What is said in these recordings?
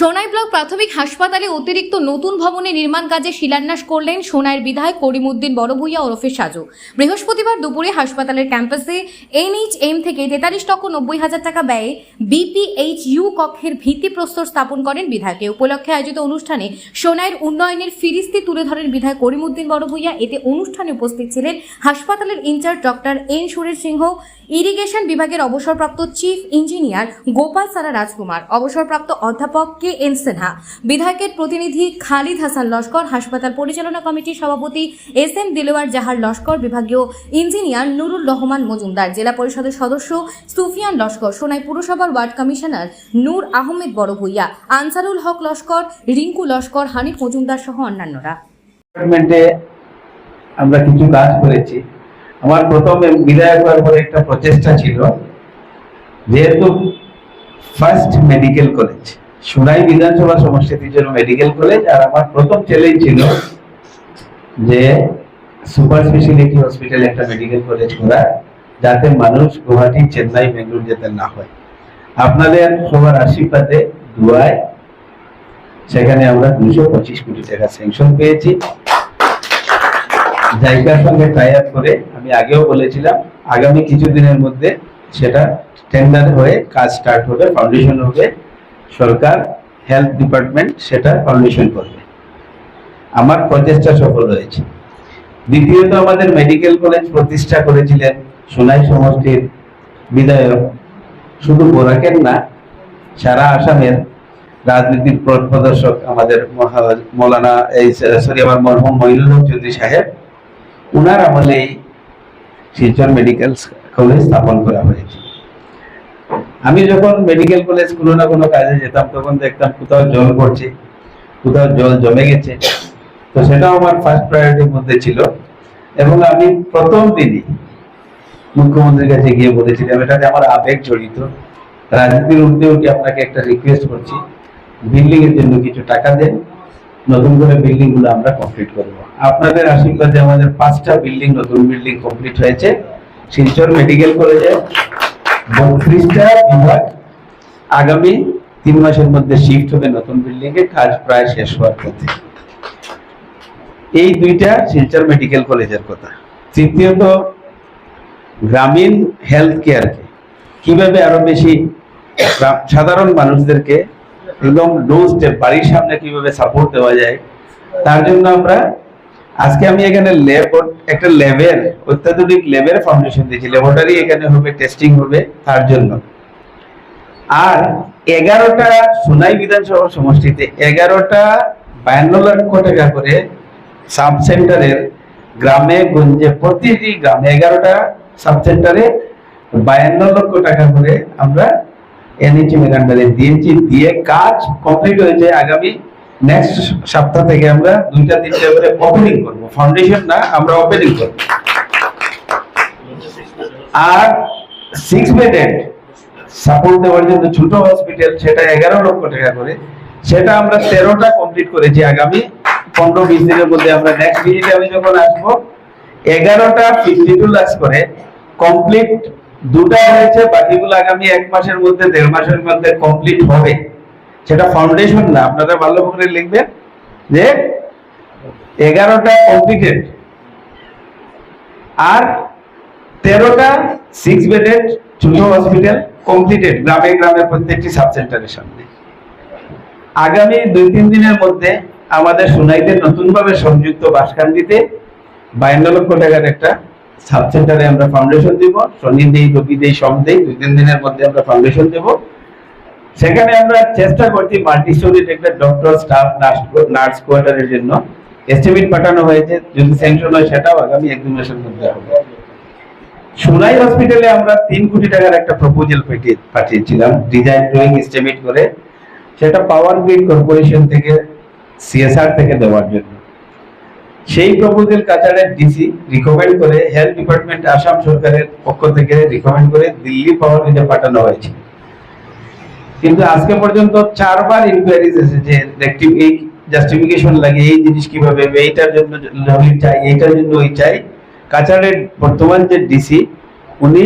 Sonai block প্রাথমিক হাসপাতালে অতিরিক্ত নতুন ভবনে নির্মাণ কাজে শিলান্যাস করলেন সোনাইয়ের বিধায়ক করিমউদ্দিন বড়ভূইয়া ওরফে সাজু। বৃহস্পতিবার দুপুরে হাসপাতালের ক্যাম্পাসে এনএইচএম থেকে তেতাল্লিশ লক্ষ নব্বই হাজার টাকা ব্যয়ে বিপিএইচইউ কক্ষের ভিত্তিপ্রস্তর স্থাপন করেন বিধায়ক। উপলক্ষে আয়োজিত অনুষ্ঠানে সোনাইয়ের উন্নয়নের ফিরিস্তি তুলে ধরেন বিধায়ক করিমউদ্দিন বড়ভূইয়া এতে অনুষ্ঠানে উপস্থিত ছিলেন হাসপাতালের in charge doctor N Suresh Singh, irrigation বিভাগের অবসরপ্রাপ্ত চিফ ইঞ্জিনিয়ার গোপাল সারা রাজকুমার। অবসরপ্রাপ্ত অধ্যাপক কে এন সিনহা বিধায়কের প্রতিনিধি খালিদ হাসান লস্কর, হাসপাতাল পরিচালনা কমিটির সভাপতি এস এম দিলওয়ার জাহার লস্কর, বিভাগীয় ইঞ্জিনিয়ার নুরুল রহমান মজুমদার, জেলা পরিষদের সদস্য সুফিয়ান লস্কর, সোনাই পুরসভার ওয়ার্ড কমিশনার নূর আহমেদ বড়ভূইয়া, আনসারুল হক লস্কর, রিঙ্কু লস্কর, হানিফ মজুমদার সহ অন্যান্যরা। আমরা কিছু কাজ করেছি। আমার প্রথম বিধায়ক হওয়ার পরে একটা প্রচেষ্টা ছিল, যেহেতু ফার্স্ট মেডিকেল কলেজ সুরাই বিধানসভা সমষ্টির জন্য মেডিকেল কলেজ আর আমার প্রথম চ্যালেঞ্জ ছিল যে সুপার স্পেশালিটি হসপিটাল একটা মেডিকেল কলেজ করা যাতে মানুষ গুয়াহাটি, চেন্নাই বেঙ্গালুরু যেতে না হয়। আপনাদের সবার আশীর্বাদে দুয়ায়, সেখানে আমরা দুশো পঁচিশ কোটি টাকা স্যাংশন পেয়েছি। জায়গার সঙ্গে টাই আপ করে আমি আগেও বলেছিলাম, আগামী কিছুদিনের মধ্যে সেটা টেন্ডার হয়ে কাজ স্টার্ট হবে ফাউন্ডেশন হবে। সরকার হেলথ ডিপার্টমেন্ট সেটা ফাউন্ডেশন করবে। আমার প্রচেষ্টা সফল হয়েছে। দ্বিতীয়ত আমাদের মেডিকেল কলেজ প্রতিষ্ঠা করেছিলেন সোনাই সমষ্টির বিধায়ক। শুধু বোরাকের না, সারা আসামের রাজনীতির পথ প্রদর্শক আমাদের মৌলানা এই, সরি, আমার মরহুম মহিনুল হক চৌধুরী সাহেব, উনার আমলে এই শিলচর মেডিকেল কলেজ স্থাপন করা হয়েছে। আমি যখন মেডিকেল কলেজ কোনো না কোনো কাজে যেতাম, তখন দেখতাম কোথাও জল পড়ছে, কোথাও জল জমে গেছে। তো সেটাও আমার ফার্স্ট প্রায়োরিটির মধ্যে ছিল। এবং আমি প্রথম দিনই মুখ্যমন্ত্রীর কাছে গিয়ে বলেছিলাম, এটাতে আমার আবেগ জড়িত। রাজনীতির উঠতে উঠে আপনাকে একটা রিকোয়েস্ট করছি। বিল্ডিং এর জন্য কিছু টাকা দেন। নতুন করে বিল্ডিংগুলো আমরা কমপ্লিট করব। আপনাদের আশীর্বাদে আমাদের পাঁচটা বিল্ডিং নতুন বিল্ডিং কমপ্লিট হয়েছে। শিলচর মেডিকেল কলেজে আগামী তিন মাসের মধ্যে শিফট হবে নতুন বিল্ডিং এ কাজ প্রায় শেষ হওয়ার পথে। এই দুইটা শিলচর মেডিকেল কলেজের কথা। তৃতীয়ত, গ্রামীণ হেলথ কেয়ারকে কীভাবে আরও বেশি সাধারণ মানুষদেরকে একদম ডোজ বাড়ির সামনে কীভাবে সাপোর্ট দেওয়া যায়, তার জন্য আমরা আজকে আমি এখানে ল্যাব একটা ল্যাবের, অত্যাধুনিক ল্যাবের ফাউন্ডেশন দিয়েছি। ল্যাবরেটরি এখানে হবে টেস্টিং হবে, তার জন্য। আর এগারোটা সোনাই বিধানসভা সমষ্টিতে এগারোটা বায়ান্ন লক্ষ টাকা করে সাব সেন্টারের গ্রামে, গঞ্জে, প্রতিটি গ্রামে এগারোটা সাব সেন্টারে বায়ান্ন লক্ষ টাকা করে আমরা এনএইচএম আন্ডারে দিয়েছি। দিয়ে কাজ কমপ্লিট হয়েছে আগামী নেক্সট সপ্তাহ থেকে আমরা দুইটা, তিনটা করে ওপেনিং করব। ফাউন্ডেশন না, আমরা ওপেনিং করব। আর সিক্স বেডেড সাপোর্ট দেওয়ার জন্য ছোট হসপিটাল সেটা এগারো লক্ষ টাকা করে। সেটা আমরা তেরোটা কমপ্লিট করেছি আগামী পনেরো, বিশ দিনের মধ্যে। আমরা নেক্সট ভিজিটে আমি যখন আসব, এগারোটা ফিফটি টু লাক্স করে কমপ্লিট দুটা হয়েছে, বাকিগুলো আগামী এক মাসের মধ্যে, দেড় মাসের মধ্যে কমপ্লিট হবে। সেটা ফাউন্ডেশন না, আপনারা ভালো করে লিখবেন যে এগারোটা কমপ্লিটেড আর তেরোটা সিক্স বেডেড ছোট হসপিটাল কমপ্লিটেড গ্রামে গ্রামে প্রত্যেকটি সাব সেন্টারের সামনে। আগামী দুই তিন দিনের মধ্যে আমাদের সোনাইতে নতুন ভাবে সংযুক্ত বাসকান্দিতে বায়ান্ন লক্ষ টাকার একটা সাব সেন্টারে আমরা ফাউন্ডেশন দিব। শনি দেই, রবি দেই সব দেই, দুই তিন দিনের মধ্যে আমরা ফাউন্ডেশন দেব। সেখানে আমরা চেষ্টা করছি মাল্টি স্টোরিজ একটা ডক্টর স্টাফ নার্স কোয়ার্টারের জন্য। এস্টিমেট পাঠানো হয়েছে, যদি স্যাংশন হয় সেটাও আগামী এক দুই মাসের মধ্যে হবে। সোনাই হসপিটালে আমরা তিন কোটি টাকার একটা প্রপোজাল পাঠিয়েছিলাম ডিজাইন ড্রয়িং এস্টিমেট করে। সেটা পাওয়ার গ্রিড কর্পোরেশন থেকে সিএসআর থেকে দেওয়ার জন্য। সেই প্রপোজাল কাছাড়ের ডিসি রিকমেন্ড করে হেলথ ডিপার্টমেন্ট আসাম সরকারের পক্ষ থেকে রিকমেন্ড করে, দিল্লি পাওয়ার গ্রিডে পাঠানো হয়েছে। কিন্তু আজকে পর্যন্ত চারবার ইনকোয়ারিজ এসেছে এই জাস্টিফিকেশন লাগে, এই জিনিস কীভাবে এইটার জন্য লবি চাই, এইটার জন্য ওই চাই। কাছাড়ের বর্তমান যে ডিসি উনি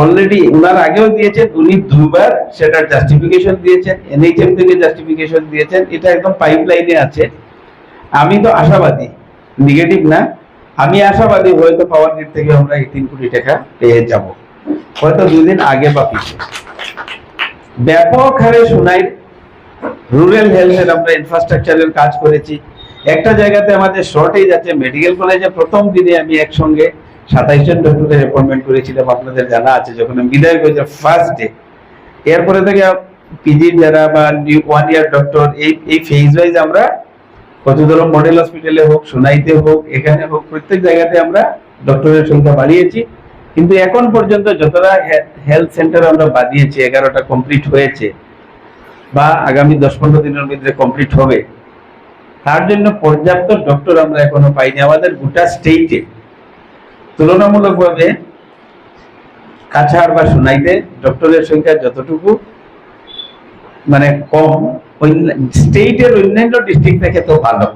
অলরেডি উনার আগেও দিয়েছেন, উনি দুবার সেটার জাস্টিফিকেশন দিয়েছেন এনএইচএম থেকে জাস্টিফিকেশন দিয়েছেন, এটা একদম পাইপলাইনে আছে। আমি তো আশাবাদী নেগেটিভ না, আমি আশাবাদী হয়তো পাওয়ার গ্রিড থেকে আমরা এই তিন কোটি টাকা পেয়ে যাব। হয়তো দুদিন আগে বা পিছিয়ে। ব্যাপক হারে সোনাই রুরাল হেলথের আমরা ইনফ্রাস্ট্রাকচারের কাজ করেছি। একটা জায়গাতে আমাদের শর্টেজ আছে মেডিকেল কলেজে প্রথম দিনে আমি একসঙ্গে সাতাইশ জন ডক্টরের অ্যাপয়েন্টমেন্ট করেছিলাম, আপনাদের জানা আছে, যখন আমি বিদায় করেছি ফার্স্ট ডে এরপরে থেকে পিজি যারা বা ওয়ান ইয়ার ডক্টর এই এই ফেজ ওয়াইজ আমরা কত ধরো মডেল হসপিটালে হোক, সোনাইতে হোক, এখানে হোক, প্রত্যেক জায়গাতে আমরা ডক্টরের সংখ্যা বাড়িয়েছি। কিন্তু এখন পর্যন্ত যতটা হেলথ সেন্টার আমরা বানিয়েছি, এগারোটা কমপ্লিট হয়েছে, বা আগামী দশ পনেরো দিনের মধ্যে কমপ্লিট হবে, তার জন্য পর্যাপ্ত ডক্টর আমরা এখনও পাইনি। আমাদের গোটা স্টেটে তুলনামূলকভাবে কাছাড় বা সোনাইতে ডক্টরের সংখ্যা যতটুকু মানে কম স্টেটের অন্যান্য ডিস্ট্রিক্ট থেকে তো ভালো।